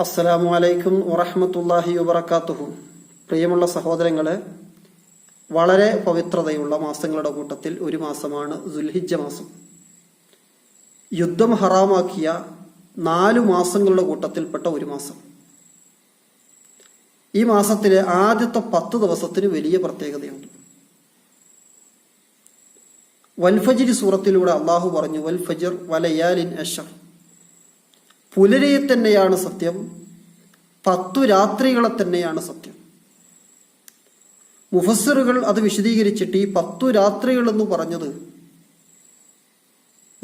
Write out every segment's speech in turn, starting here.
അസ്സലാമു അലൈക്കും വറഹമത്തല്ലാഹി വബർക്കാത്തുഹു പ്രിയമുള്ള സഹോദരങ്ങളെ വളരെ പവിത്രതയുള്ള മാസങ്ങളുടെ കൂട്ടത്തിൽ ഒരു മാസമാണ് ദുൽഹിജ്ജ മാസം. യുദ്ധം ഹറാമാക്കിയ നാലു മാസങ്ങളുടെ കൂട്ടത്തിൽപ്പെട്ട ഒരു മാസം. ഈ മാസത്തിലെ ആദ്യത്തെ പത്ത് ദിവസത്തിന് വലിയ പ്രത്യേകതയുണ്ട്. വൽഫജിരി സൂറത്തിലൂടെ അള്ളാഹു പറഞ്ഞു വൽഫജിർ വലയാലിൻ അഷർ പുലരയെ തന്നെയാണ് സത്യം. പത്തു രാത്രികളെ തന്നെയാണ് സത്യം. മുഫസ്സിറുകൾ അത് വിശദീകരിച്ചിട്ട് ഈ പത്തു രാത്രികൾ എന്ന് പറഞ്ഞത്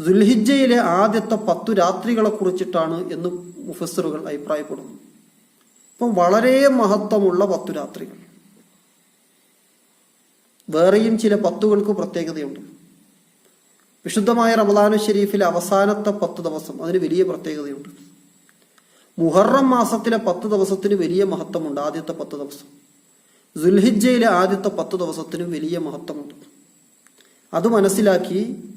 ദുൽഹിജയിലെ ആദ്യത്തെ പത്തു രാത്രികളെ കുറിച്ചിട്ടാണ് എന്ന് മുഫസ്സിറുകൾ അഭിപ്രായപ്പെടുന്നു. അപ്പം വളരെ മഹത്വമുള്ള പത്തു രാത്രികൾ. വേറെയും ചില പത്തുകൾക്ക് പ്രത്യേകതയുണ്ട്. വിശുദ്ധമായ റമദാനു ഷെരീഫിലെ അവസാനത്തെ പത്ത് ദിവസം അതിന് വലിയ പ്രത്യേകതയുണ്ട്. മുഹറം മാസത്തിലെ പത്ത് ദിവസത്തിന് വലിയ മഹത്വമുണ്ട് ആദ്യത്തെ പത്ത് ദിവസം. ദുൽഹിജയിലെ ആദ്യത്തെ പത്ത് ദിവസത്തിനും വലിയ മഹത്വമുണ്ട്. അത് മനസ്സിലാക്കി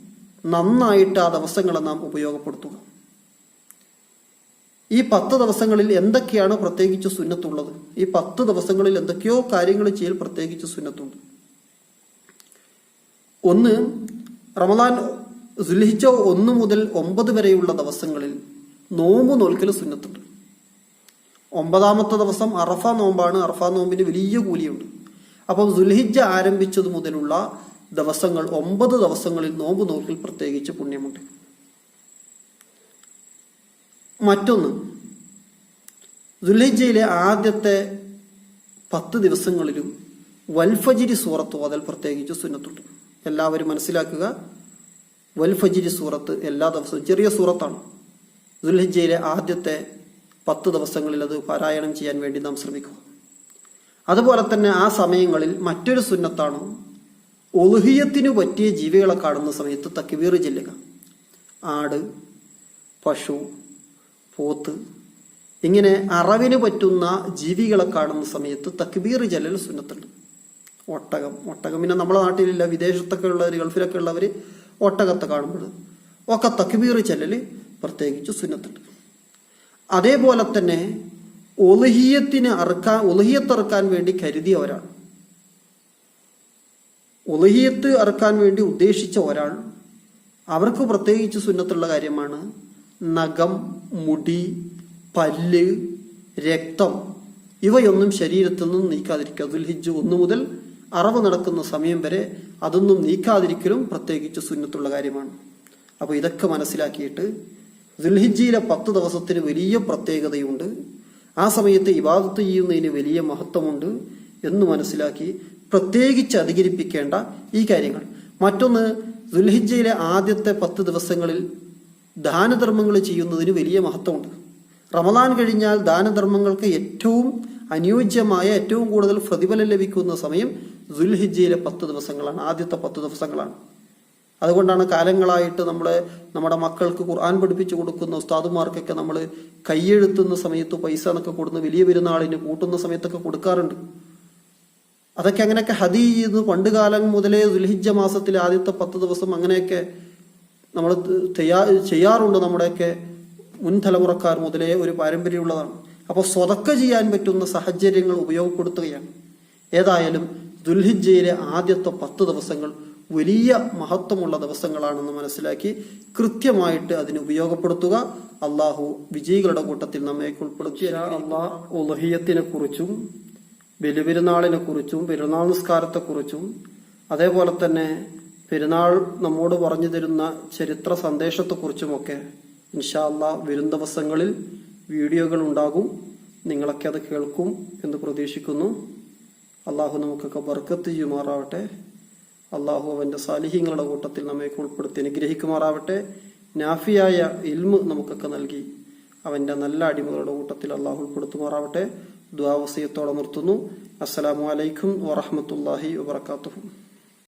നന്നായിട്ട് ആ ദിവസങ്ങളെ നാം ഉപയോഗപ്പെടുത്തുക. ഈ പത്ത് ദിവസങ്ങളിൽ എന്തൊക്കെയാണ് പ്രത്യേകിച്ച് സുന്നത്തുള്ളത്? ഈ പത്ത് ദിവസങ്ങളിൽ എന്തൊക്കെയോ കാര്യങ്ങൾ ചെയ്യൽ പ്രത്യേകിച്ച് സുന്നത്തുണ്ട്. ഒന്ന് റമദാൻ സുൽഹിച്ച ഒന്ന് മുതൽ ഒമ്പത് വരെയുള്ള ദിവസങ്ങളിൽ നോമ്പ് നോൽക്കൽ സുന്നത്തുണ്ട്. ഒമ്പതാമത്തെ ദിവസം അറഫ നോമ്പാണ്. അറഫ നോമ്പിന് വലിയ കൂലിയുണ്ട്. അപ്പം ദുൽഹിജ ആരംഭിച്ചത് മുതലുള്ള ദിവസങ്ങൾ ഒമ്പത് ദിവസങ്ങളിൽ നോമ്പ് നോക്കിൽ പ്രത്യേകിച്ച് പുണ്യമുണ്ട്. മറ്റൊന്ന് ദുൽഹിജയിലെ ആദ്യത്തെ പത്ത് ദിവസങ്ങളിലും വൽഫജിരി സൂറത്ത് ഓതൽ പ്രത്യേകിച്ച് സുന്നത്തുണ്ട്. എല്ലാവരും മനസ്സിലാക്കുക വൽഫജിരി സൂറത്ത് എല്ലാ ദിവസവും ചെറിയ സൂറത്താണ്. ദുൽഹിജയിലെ ആദ്യത്തെ പത്ത് ദിവസങ്ങളിൽ അത് പാരായണം ചെയ്യാൻ വേണ്ടി നാം ശ്രമിക്കുക. അതുപോലെ തന്നെ ആ സമയങ്ങളിൽ മറ്റൊരു സുന്നത്താണ് ഒളുഹിയത്തിനു പറ്റിയ ജീവികളെ കാണുന്ന സമയത്ത് തക്കിവീർ ചെല്ലുക. ആട് പശു പോത്ത് ഇങ്ങനെ അറവിന് പറ്റുന്ന ജീവികളെ കാണുന്ന സമയത്ത് തക്ബീർ ചെല്ലൽ സുന്നത്തുണ്ട്. ഒട്ടകം ഒട്ടകം പിന്നെ നമ്മുടെ നാട്ടിലില്ല വിദേശത്തൊക്കെ ഉള്ളവർ ഗൾഫിലൊക്കെ ഉള്ളവർ ഒട്ടകത്തെ കാണുമ്പോൾ ഒക്കെ തക്ബീർ ചെല്ലൽ പ്രത്യേകിച്ച് സുന്നത്തുണ്ട്. അതേപോലെ തന്നെ ഒലഹിയത്തിന് അറുക്കാൻ ഒലഹിയത്ത് അറുക്കാൻ വേണ്ടി കരുതിയ ഒരാൾ ഒലഹിയത്ത് അറുക്കാൻ വേണ്ടി ഉദ്ദേശിച്ച ഒരാൾ അവർക്ക് പ്രത്യേകിച്ച് സുന്നത്തുള്ള കാര്യമാണ് നഖം മുടി പല്ല് രക്തം ഇവയൊന്നും ശരീരത്തിൽ നിന്ന് നീക്കാതിരിക്കുക. ദുൽഹിജ് ഒന്നു മുതൽ അറവ് നടക്കുന്ന സമയം വരെ അതൊന്നും നീക്കാതിരിക്കലും പ്രത്യേകിച്ച് സുന്നത്തുള്ള കാര്യമാണ്. അപ്പോൾ ഇതൊക്കെ മനസ്സിലാക്കിയിട്ട് ദുൽഹിജിയിലെ പത്ത് ദിവസത്തിന് വലിയ പ്രത്യേകതയുണ്ട്. ആ സമയത്ത് ഇബാദത്ത് ചെയ്യുന്നതിന് വലിയ മഹത്വമുണ്ട് എന്ന് മനസ്സിലാക്കി പ്രത്യേകിച്ച് അധികരിപ്പിക്കേണ്ട ഈ കാര്യങ്ങൾ. മറ്റൊന്ന് ദുൽഹിജയിലെ ആദ്യത്തെ പത്ത് ദിവസങ്ങളിൽ ദാനധർമ്മങ്ങൾ ചെയ്യുന്നതിന് വലിയ മഹത്വമുണ്ട്. റമദാൻ കഴിഞ്ഞാൽ ദാനധർമ്മങ്ങൾക്ക് ഏറ്റവും അനുയോജ്യമായ ഏറ്റവും കൂടുതൽ പ്രതിഫലം ലഭിക്കുന്ന സമയം ദുൽഹിജയിലെ പത്ത് ദിവസങ്ങളാണ് ആദ്യത്തെ പത്ത് ദിവസങ്ങളാണ്. അതുകൊണ്ടാണ് കാലങ്ങളായിട്ട് നമ്മുടെ നമ്മുടെ മക്കൾക്ക് ഖുർആൻ പഠിപ്പിച്ചു കൊടുക്കുന്ന ഉസ്താദുമാർക്കൊക്കെ നമ്മൾ കൈയെഴുത്തുന്ന സമയത്ത് പൈസ എന്നൊക്കെ കൊടുന്ന് വലിയ പെരുന്നാളിന് കൂട്ടുന്ന സമയത്തൊക്കെ കൊടുക്കാറുണ്ട്. അതൊക്കെ അങ്ങനെയൊക്കെ ഹദി ചെയ്ത്. പണ്ട് കാലം മുതലേ ദുൽഹിജ മാസത്തിൽ ആദ്യത്തെ പത്ത് ദിവസം അങ്ങനെയൊക്കെ നമ്മൾ ചെയ്യാ ചെയ്യാറുണ്ട്. നമ്മുടെയൊക്കെ മുൻ തലമുറക്കാർ മുതലേ ഒരു പാരമ്പര്യമുള്ളതാണ്. അപ്പോൾ സ്വതക്ക ചെയ്യാൻ പറ്റുന്ന സാഹചര്യങ്ങൾ ഉപയോഗപ്പെടുത്തുകയാണ്. ഏതായാലും ദുൽഹിജയിലെ ആദ്യത്തെ പത്ത് ദിവസങ്ങൾ വലിയ മഹത്വമുള്ള ദിവസങ്ങളാണെന്ന് മനസ്സിലാക്കി കൃത്യമായിട്ട് അതിന് ഉപയോഗപ്പെടുത്തുക. അള്ളാഹു വിജയികളുടെ കൂട്ടത്തിൽ നമ്മെ ഉൾപ്പെടുത്തിയ അള്ളാഹ് കുറിച്ചും ബലിപെരുന്നാളിനെ കുറിച്ചും പെരുന്നാൾ നിസ്കാരത്തെ കുറിച്ചും. അതേപോലെ തന്നെ പെരുന്നാൾ നമ്മോട് പറഞ്ഞു തരുന്ന ചരിത്ര സന്ദേശത്തെക്കുറിച്ചുമൊക്കെ ഇൻഷാ അള്ളാ വരും ദിവസങ്ങളിൽ വീഡിയോകൾ ഉണ്ടാകും നിങ്ങളൊക്കെ അത് കേൾക്കും എന്ന് പ്രതീക്ഷിക്കുന്നു. അള്ളാഹു നമുക്കൊക്കെ ബർക്കത്ത് ചെയ്യുമാറാവട്ടെ. അള്ളാഹു അവന്റെ സാലിഹ്യങ്ങളുടെ കൂട്ടത്തിൽ നമ്മെ ഉൾപ്പെടുത്തി അനുഗ്രഹിക്കുമാറാവട്ടെ. നാഫിയായ ഇൽമ് നമുക്കൊക്കെ നൽകി. അവന്റെ നല്ല അടിമകളുടെ കൂട്ടത്തിൽ അള്ളാഹു ഉൾപ്പെടുത്തുമാറാവട്ടെ. ദ്വാവസയത്തോടെ നിർത്തുന്നു. അസ്സലാമു അലൈക്കും വറഹമത്തല്ലാഹി വബർക്കാത്തുഹു